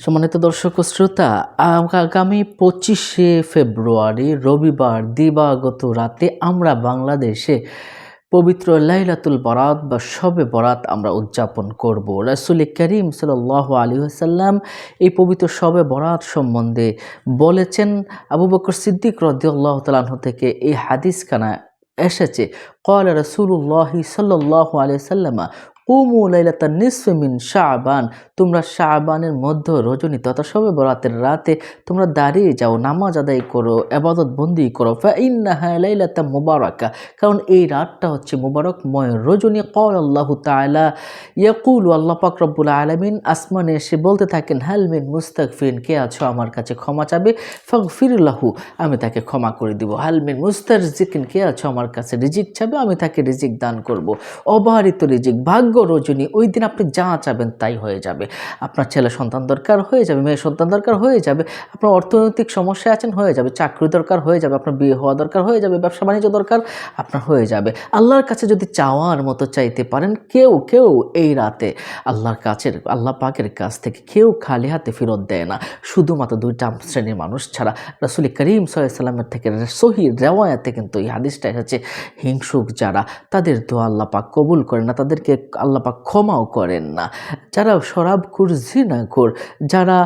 সম্মানিত দর্শক শ্রোতা আগামী পঁচিশে ফেব্রুয়ারি রবিবার দিবাগত রাতে আমরা বাংলাদেশে পবিত্র লাইলাতুল বরাত বা শবে বরাত আমরা উদযাপন করব। রাসুল করিম সাল আলী আসাল্লাম এই পবিত্র শবে বরাত সম্বন্ধে বলেছেন, আবু বকর সিদ্দিক রদিউল্লাহ তালাহ থেকে এই হাদিসখানা এসেছে কল রসুল্লাহ সাল্লাহ আলিয়া সাল্লামা কুমু লাইলাতা নিসফে মিন শাহবান তোমরা শাহবানের মধ্য রজনী তথা সবে বরাতের রাতে তোমরা দাঁড়িয়ে যাও, নামাজ আদায় করো, আবাদত বন্দি করো। ফাইন্নাহা মুবারাকা। কারণ এই রাতটা হচ্ছে মুবারকময় রজনী। কল আল্লাহ তাআলা, ইয়াকুল আল্লাহ পাক রব্বুল আলামিন আসমানে এসে বলতে থাকেন হালমিন মুস্তাকফিন কে আছো আমার কাছে ক্ষমা চাবে? ফক ফিরুল্লাহু আমি তাকে ক্ষমা করে দিব। হালমিন মুস্তারজিকিন, কে আছো আমার কাছে রিজিক চাবে? আমি তাকে রিজিক দান করব। অবাহিত রিজিক, ভাগ্য রজনী, ওই দিন আপনি যা চাবেন তাই হয়ে যাবে। আপনার ছেলে সন্তান দরকার হয়ে যাবে, মেয়ে সন্তান দরকার হয়ে যাবে, আপনার অর্থনৈতিক সমস্যা আছেন হয়ে যাবে, চাকরি দরকার হয়ে যাবে, আপনার বিয়ে হওয়া দরকার হয়ে যাবে, ব্যবসা বাণিজ্য দরকার, আপনার হয়ে যাবে। আল্লাহর কাছে যদি চাওয়ার মতো চাইতে পারেন, কেউ কেউ এই রাতে আল্লাহর কাছের, আল্লাহ পাকের কাছ থেকে কেউ খালি হাতে ফেরত দেয় না। শুধুমাত্র দুইটা শ্রেণির মানুষ ছাড়া রসুল করিম সাল্লামের থেকে সহি রেওয়ায়াতে কিন্তু এই হাদিসটা এসেছে হিংসুক যারা, তাদের দোয়া আল্লাহ পাক কবুল করে না, তাদেরকে আল্লাহ পাক ক্ষমাও করেন না। যারা শরাব শরাবখোর জিনাখোর যারা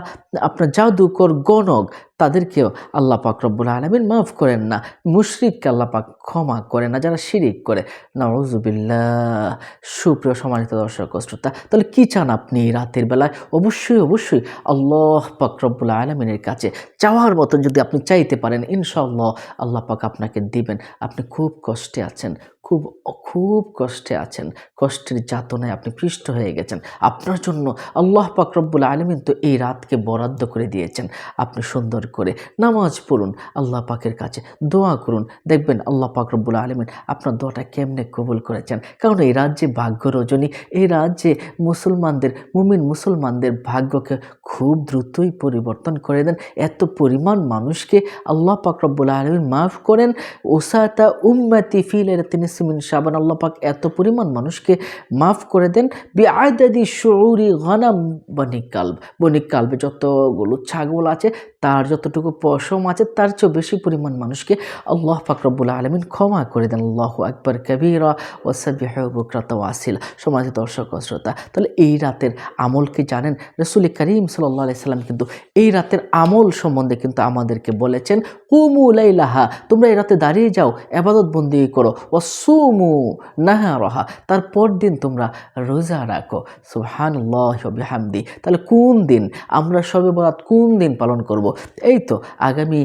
আপনার জাদুকর গণক, তাদেরকেও আল্লাহ পাক রব্বুল আলমিন মাফ করেন না। মুশরিককে আল্লাহ পাক ক্ষমা করেন না, যারা শিরিক করে। নওয়াজুবিল্লাহ সুপ্রিয় সম্মানিত দর্শক, শ্রোতা, তাহলে কী চান আপনি রাতের বেলায়? অবশ্যই অবশ্যই আল্লাহ পাক রব্বুল আলমিনের কাছে চাওয়ার মতন যদি আপনি চাইতে পারেন, ইনশাআল্লাহ আল্লাহ পাক আপনাকে দিবেন। আপনি খুব কষ্টে আছেন খুব খুব কষ্টে আছেন। কষ্টের যাতনায় আপনি পৃষ্ঠ হয়ে গেছেন। আপনার জন্য আল্লাহ পাক রব্বুল আলমিন তো এই রাতকে বরাদ্দ করে দিয়েছেন। আপনি সুন্দর করে নামাজ পড়ুন, আল্লাহ পাকের কাছে দোয়া করুন। দেখবেন আল্লাহ পাক রব্বুল আলমিন আপনার দোয়াটা কেমনে কবুল করেছেন। কারণ এই রাজ্যে ভাগ্য রজনী, এই রাজ্যে মুসলমানদের, মুমিন মুসলমানদের ভাগ্যকে খুব দ্রুতই পরিবর্তন করে দেন। এত পরিমাণ মানুষকে আল্লাহ পাক রব্বুল আলমিন মাফ করেন। ওসাতা উম্মাতি ফিলের তিনি সিমিন সাবান আল্লাহ পাক এত পরিমাণ মানুষকে মাফ করে দেন। বি আয়দাদি শৌরি গনাম বনিক কালব। বনিক কালবে যতগুলো ছাগল আছে, তার যতটুকু পশম আছে, তার চেয়েও বেশি পরিমাণ মানুষকে আল্লাহ ফাকরবুল আলমিন ক্ষমা করে দেন। আল্লাহ আকবর, কবিরা ওসাবিহ বুকরাত ওয়াসিল সমাজ দর্শক শ্রোতা তাহলে এই রাতের আমলকে জানেন? রসুল করিম সাল্লাহ সাল্লাম কিন্তু এই রাতের আমল সম্বন্ধে কিন্তু আমাদেরকে বলেছেন কুমুলাইলাহা তোমরা এই রাতে দাঁড়িয়ে যাও আবাদত বন্দি করো। ও সুমু নাহা রহা তারপর দিন তোমরা রোজা রাখো। সুহান হামদি তাহলে কোন দিন? আমরা সবে বরাত কোন দিন পালন করব? এই তো আগামী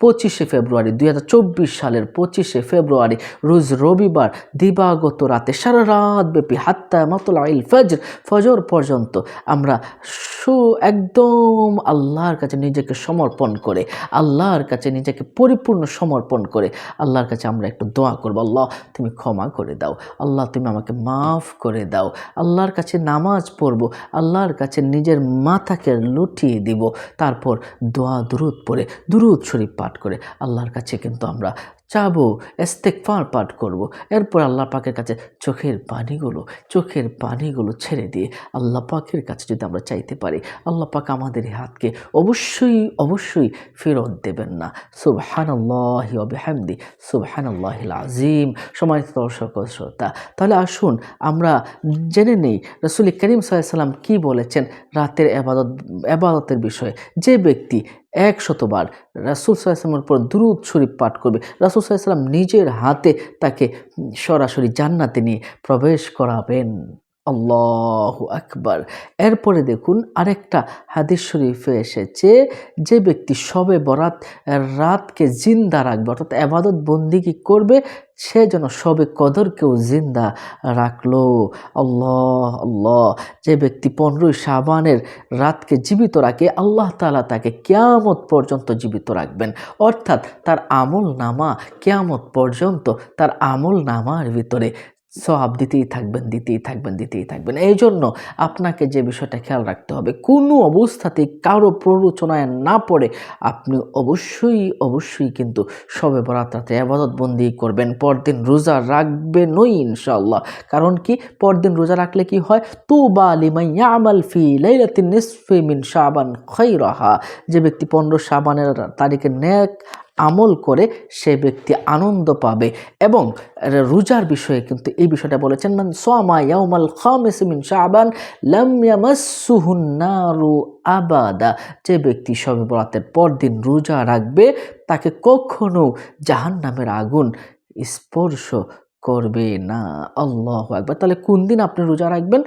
পঁচিশে ফেব্রুয়ারি দু হাজার চব্বিশ সালের পঁচিশে ফেব্রুয়ারি রোজ রবিবার দিবাগত রাতে সারা রাত ব্যাপী হাত্তা মাতুল আইল ফজর ফজর পর্যন্ত আমরা সু একদম আল্লাহর কাছে নিজেকে সমর্পণ করে, আল্লাহর কাছে নিজেকে পরিপূর্ণ সমর্পণ করে, আল্লাহর কাছে আমরা একটু দোয়া করব, আল্লাহ তুমি ক্ষমা করে দাও, আল্লাহ তুমি আমাকে মাফ করে দাও, আল্লাহর কাছে নামাজ পড়ব, আল্লাহর কাছে নিজের মাথাকে লুটিয়ে দিব, তারপর দোয়া দুরুদ পড়ে, দুরুদ শরীফ পাঠ করে আল্লাহর কাছে কিন্তু আমরা চাবো এস্তেকফার পাঠ করব। এরপর আল্লাহ পাকের কাছে চোখের পানিগুলো চোখের পানিগুলো ছেড়ে দিয়ে আল্লাহ পাকের কাছে যদি আমরা চাইতে পারি, আল্লাহ পাক আমাদের হাতকে অবশ্যই অবশ্যই ফেরত দেবেন না। সুবহান আল্লাহ অবিহামদি সুবহান আল্লাহ আজিম সমানিত দর্শক শ্রোতা, তাহলে আসুন আমরা জেনে নেই রসুল করিম সাল্লাম কি বলেছেন রাতের আবাদত আবাদতের বিষয়ে। যে ব্যক্তি এক শতবার রাসুল সাল্লামের উপর দ্রুত শরীফ পাঠ করবে। রাসুল সাল্লাম নিজের হাতে তাকে সরাসরি জান্নাতে নিয়ে প্রবেশ করাবেন। আল্লাহ আকবার। এরপরে দেখুন আরেকটা হাদিস শরীফে এসেছে যে ব্যক্তি সবে বরাত রাতকে জিন্দা রাখবে, অর্থাৎ আবাদত বন্দিগি করবে? সে যেন সবে কদরকেও জিন্দা রাখল। আল্লাহ আল্লাহ, যে ব্যক্তি পনেরোই সাবানের রাতকে জীবিত রাখে, আল্লাহ তালা তাকে কেয়ামত পর্যন্ত জীবিত রাখবেন। অর্থাৎ তার আমল নামা কেয়ামত পর্যন্ত তার আমল নামার ভিতরে সব দিতেই থাকবেন দিতেই থাকবেন দিতেই থাকবেন। এই জন্য আপনাকে যে বিষয়টা খেয়াল রাখতে হবে, কোনো অবস্থাতেই কারও প্ররোচনায় না পড়ে আপনি অবশ্যই অবশ্যই কিন্তু সবে বরাত রাতে আবাদত বন্দি করবেন। পরদিন রোজা রাখবেনই ইনশাল্লাহ কারণ কি? পরদিন রোজা রাখলে কি হয়? তু বা লিমাইয়া ফি লাইলাতিন নিসফি মিন শাবান খৈরাহা যে ব্যক্তি পনেরো শাবানের তারিখে নেক আমল করে সে ব্যক্তি আনন্দ পাবে। এবং রোজার বিষয়ে কিন্তু এই বিষয়টা বলেছেন, মান সোমা ইয়াউমাল খামিস মিন শাবান লাম ইয়ামাসসুহুন নারু আবাদা। যে ব্যক্তি সবে বরাতের পরদিন রোজা রাখবে, তাকে কখনো জাহান্নামের আগুন স্পর্শ করবে না। আল্লাহ একবার তাহলে কোন দিন আপনি রোজা রাখবেন?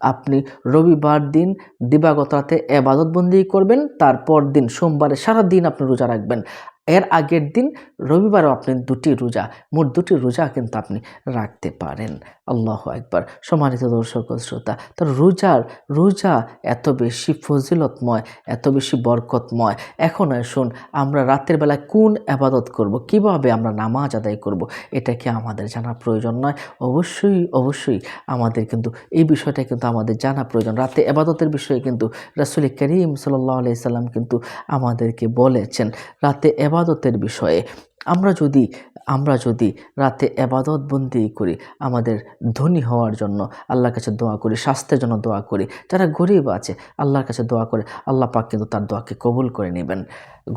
আপনি রবিবার দিন দিবাগত রাতে এবাদতবন্দি করবেন তারপর দিন সোমবারে সারা দিন আপনি রোজা রাখবেন। এর আগের দিন রবিবারও আপনি দুটি রোজা, মোট দুটি রোজা কিন্তু আপনি রাখতে পারেন। আল্লাহ একবার সম্মানিত দর্শক শ্রোতা, তো রোজার, রোজা এত বেশি ফজিলতময়, এত বেশি বরকতময়। এখন শুন আমরা রাতের বেলায় কোন আবাদত করব, কীভাবে আমরা নামাজ আদায় করব, এটা কি আমাদের জানা প্রয়োজন নয়? অবশ্যই অবশ্যই আমাদের কিন্তু এই বিষয়টা কিন্তু আমাদের জানা প্রয়োজন। রাতে আবাদতের বিষয়ে কিন্তু রাসুল করিম সাল্লাহ আলি সাল্লাম কিন্তু আমাদেরকে বলেছেন, রাতে এবাদতের বিষয়ে। আমরা যদি আমরা যদি রাতে এবাদত বন্দি করি আমাদের ধনী হওয়ার জন্য আল্লাহর কাছে দোয়া করি, স্বাস্থ্যের জন্য দোয়া করি, যারা গরিব আছে আল্লাহর কাছে দোয়া করে, আল্লাহ পাক কিন্তু তার দোয়াকে কবুল করে নেবেন।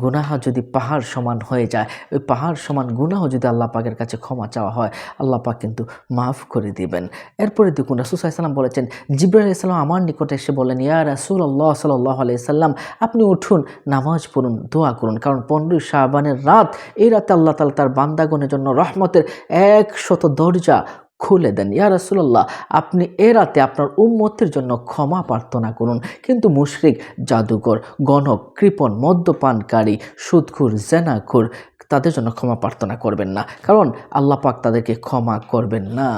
গুনাহ যদি পাহাড় সমান হয়ে যায়, ওই পাহাড় সমান গুনাহ যদি আল্লাহ পাকের কাছে ক্ষমা চাওয়া হয়, আল্লাহ পাক কিন্তু মাফ করে দিবেন। এরপরে দেখুন রাসুল বলেছেন জিব্রাহ ইসলাম আমার নিকটে এসে বলেন ইয়া রাসুল আল্লাহ সাল্লাহ আলাইসাল্লাম আপনি উঠুন, নামাজ পড়ুন, দোয়া করুন, কারণ পনেরোই শাহবানের রাত, এই রাতে আল্লাহ তালা তার বান্দাগণের জন্য রহমতের একশত দরজা খুলে দেন। ইয়া রাসুল্লাহ আপনি এ রাতে আপনার উম্মতের জন্য ক্ষমা প্রার্থনা করুন। কিন্তু মুশরিক, জাদুকর, গণক, কৃপণ, মদ্যপানকারী, সুদখুর, জেনাখুর তাদের জন্য ক্ষমা প্রার্থনা করবেন না। কারণ আল্লাহ পাক তাদেরকে ক্ষমা করবেন না।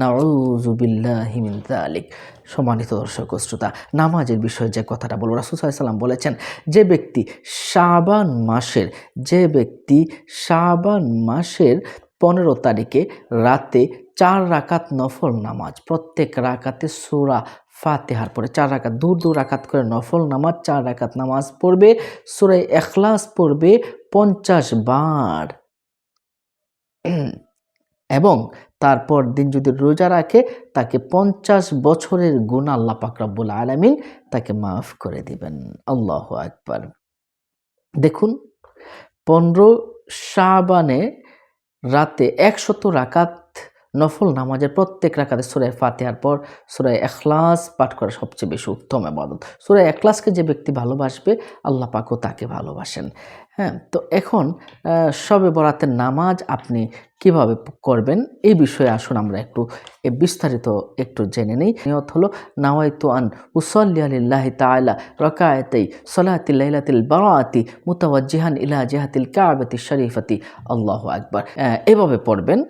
নাউজুবিল্লাহিমিন আলিক সম্মানিত দর্শক শ্রোতা, নামাজের বিষয়ে যে কথাটা বলব, রাসুল সাল্লাম বলেছেন, যে ব্যক্তি শাবান মাসের, যে ব্যক্তি শাবান মাসের পনেরো তারিখে রাতে চার রাকাত নফল নামাজ, প্রত্যেক রাকাতে সুরা ফাতেহার পরে চার রাকাত, দূর দূর রাকাত করে নফল নামাজ, চার রাকাত নামাজ পড়বে সুরাই এখলাস পড়বে পঞ্চাশ বার। এবং তারপর দিন যদি রোজা রাখে, তাকে পঞ্চাশ বছরের গুণ আল্লাহ পাকরাবুল আলমিন তাকে মাফ করে দিবেন। আল্লাহ আকবার। দেখুন, পনেরো শাবানে রাতে একশত রাকাত নফল নামাজের প্রত্যেক রাকাতে সুরায় ফাতেহার পর সুরায় এখলাস পাঠ করা সবচেয়ে বেশি উত্তম আবাদত সুরায় এখলাসকে যে ব্যক্তি ভালোবাসবে, আল্লাহ পাকও তাকে ভালোবাসেন। হ্যাঁ তো এখন সবে বরাতের নামাজ আপনি কীভাবে করবেন এই বিষয়ে আসুন আমরা একটু বিস্তারিত একটু জেনে নেই। নিয়ত হলো, নাওয়াইতু আন উসল্লি আলিল্লাহি তাআলা রাকায়াতাই সলাতিল লাইলাতিল বারাতি মুতাওয়াজ্জিহান ইলা জিহাতিল কাবাতি শরীফাতি। আল্লাহু আকবার। এভাবে পড়বেন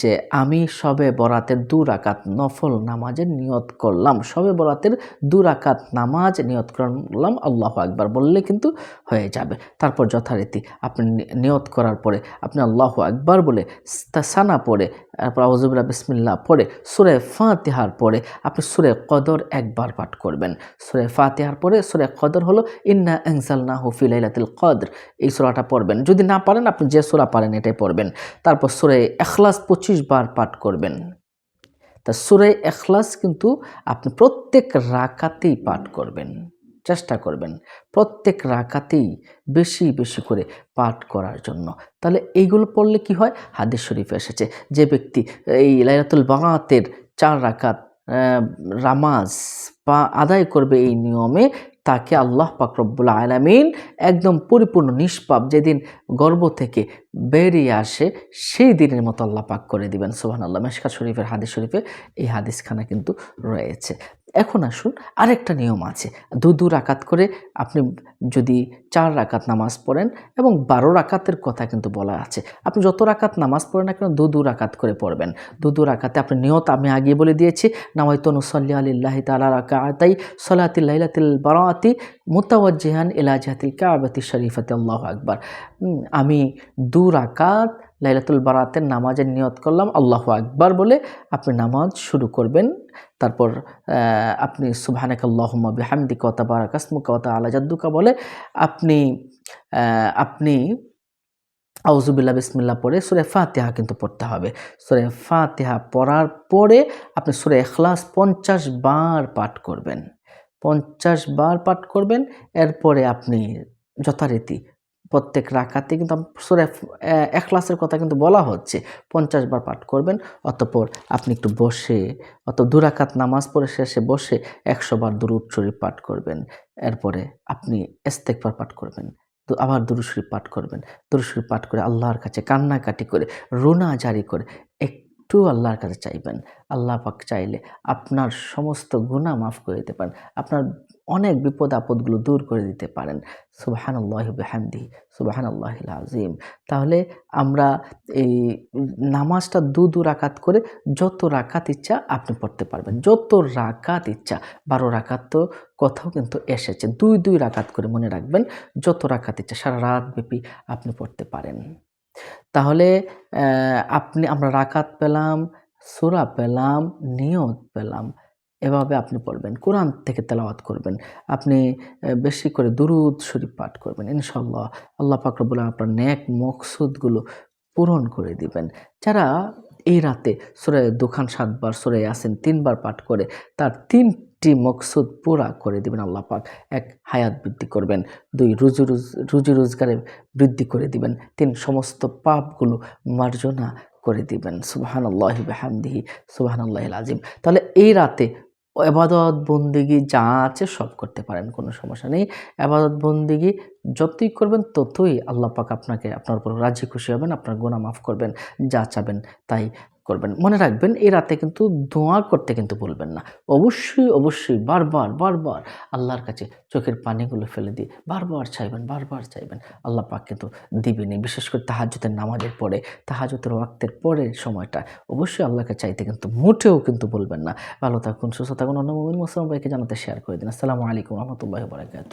যে, আমি সবে বরাতের দু রাকাত নফল নামাজের নিয়ত করলাম, সবে বরাতের দু রাকাত নামাজ নিয়ত করলাম, আল্লাহ আকবার বললে কিন্তু হয়ে যাবে। তারপর যথারীতি আপনি নিয়ত করার পরে, আপনি আল্লাহ আকবার বলে সানা পড়ে, তারপর আউজুবুল্লাহ বিসমিল্লা পড়ে, সুরে ফাতেহার পরে আপনি সুরে কদর একবার পাঠ করবেন। সুরে ফাতেহার পরে সুরে কদর হলো ইন্না এনসালনা হুফি লাইলাতুল কদর। এই সুরাটা পড়বেন। যদি না পারেন, আপনি যে সুরা পারেন এটাই পড়বেন। তারপর সুরে এখলাস পঁচিশ বার পাঠ করবেন। তা সুরে এখলাস কিন্তু আপনি প্রত্যেক রাকাতেই পাঠ করবেন। চেষ্টা করবেন প্রত্যেক রাকাতেই বেশি বেশি করে পাঠ করার জন্য। তাহলে এইগুলো পড়লে কি হয়? হাদিস শরীফে এসেছে যে ব্যক্তি এই লাইলাতুল বাঙাতের চার রাকাত রামাজ পা আদায় করবে এই নিয়মে, তাকে আল্লাহ পাকরব্বুল আলামিন একদম পরিপূর্ণ নিষ্পাপ যেদিন গর্ব থেকে বেরিয়ে আসে, সেই দিনের মতো আল্লাহ পাক করে দিবেন সোহান আল্লাহ মেশকা শরীফের, হাদিস শরীফে এই হাদিসখানা কিন্তু রয়েছে। এখন আসুন, আরেকটা নিয়ম আছে। দু দু রাকাত করে আপনি যদি চার রাকাত নামাজ পড়েন এবং বারো রাকাতের কথা কিন্তু বলা আছে। আপনি যত রাকাত নামাজ পড়েন না কেন, দু দু রাকাত করে পড়বেন। দু দু রাকাতে আপনি নিয়ত আমি আগে বলে দিয়েছি নামাইতন নুসল্লি আলিল্লাহি তালা রাকা আতাই সলাতিল্লাহিলাতিল বারাতি মুতাওয়াজ্জিহান ইলাজাতিল কাবাতি শরীফাতি আল্লাহ আকবার। আমি দু রাকাত লাইলাতুল বারাতের নামাজের নিয়ত করলাম, আল্লাহ আকবার বলে আপনি নামাজ শুরু করবেন। তারপর আপনি সুবহানাক আল্লাহুম্মা বিহামদিকা ওয়া তাবারাকা ইসমুকা ওয়া তাআলা জাদ্দুকা বলে আপনি আপনি আউজুবিল্লাহ বিসমিল্লাহ পড়ে সুরে ফাতিহা কিন্তু পড়তে হবে। সুরে ফাতিহা পড়ার পরে আপনি সুরে এখলাস পঞ্চাশ বার পাঠ করবেন। পঞ্চাশ বার পাঠ করবেন, এরপরে আপনি যথারীতি প্রত্যেক রাখাতে কিন্তু সুরে এখলাসের কথা কিন্তু বলা হচ্ছে। পঞ্চাশ বার পাঠ করবেন, অতপর আপনি একটু বসে অত দুরাকাত নামাজ পড়ে শেষে বসে একশো বার দুরুদ শরীফ পাঠ করবেন। এরপরে আপনি ইস্তেকবার পাঠ করবেন তো আবার দুরুদ শরীফ পাঠ করবেন। দুরুদ শরীফ পাঠ করে আল্লাহর কাছে কান্নাকাটি করে, রোনা জারি করে একটু আল্লাহর কাছে চাইবেন। আল্লাহ পাক চাইলে আপনার সমস্ত গুনাহ মাফ করে দিতে পারেন। আপনার অনেক বিপদ আপদগুলো দূর করে দিতে পারেন। সুবাহান আল্লাহ বেহামদি সুবাহান আল্লাহ আজিম তাহলে আমরা এই নামাজটা দু দু রাকাত করে যত রাকাত ইচ্ছা আপনি পড়তে পারবেন। যত রাকাত ইচ্ছা। বারো রাকাত তো কোথাও কিন্তু এসেছে। দুই দুই রাকাত করে মনে রাখবেন যত রাকাত ইচ্ছা সারা রাত ব্যাপী আপনি পড়তে পারেন। তাহলে আপনি আমরা রাকাত পেলাম, সুরা পেলাম, নিয়ত পেলাম। এভাবে আপনি পড়বেন, কোরআন থেকে তেলাওয়াত করবেন, আপনি বেশি করে দুরুদ শরীফ পাঠ করবেন ইনশাল্লাহ আল্লাহ পাকরবুল আপনার ন্যাক মকসুদগুলো পূরণ করে দিবেন। যারা এই রাতে সুরে দুখান সাতবার, সুরে আসেন তিনবার পাঠ করে, তার তিনটি মকসুদ পুরা করে দিবেন আল্লাহ পাক। এক, হায়াত বৃদ্ধি করবেন। দুই, রুজি, রুজ, রুজি রোজগারে বৃদ্ধি করে দিবেন। তিন, সমস্ত পাপগুলো মার্জনা করে দিবেন। সুবাহান আল্লাহ বেহামদিহি সুবাহান আল্লাহ আজিম তাহলে এই রাতে আবাদত বন্দিগি যা আছে সব করতে পারেন, কোনো সমস্যা নেই। আবাদত বন্দিগি যতই করবেন ততই আল্লাহ পাক আপনাকে, আপনার উপর রাজি খুশি হবেন, আপনার গোনা মাফ করবেন, যা চাবেন তাই করবেন। মনে রাখবেন, এই রাতে কিন্তু দোয়া করতে কিন্তু বলবেন না। অবশ্যই অবশ্যই, বারবার বারবার আল্লাহর কাছে চোখের পানিগুলো ফেলে দিয়ে বারবার চাইবেন বারবার চাইবেন। আল্লাহ পাক কিন্তু দিবেনি বিশেষ করে তাহাজতের নামাজের পরে তাহাজতের ওয়াক্তের পরের সময়টা অবশ্যই আল্লাহকে চাইতে কিন্তু মোটেও কিন্তু বলবেন না। ভালো থাকুন, সুস্থ থাকুন। অন্য মোমিন মুসলাম ভাইকে জানাতে শেয়ার করে দিন। আসসালামু আলাইকুম রহমতুল্লাহ বারাকাতু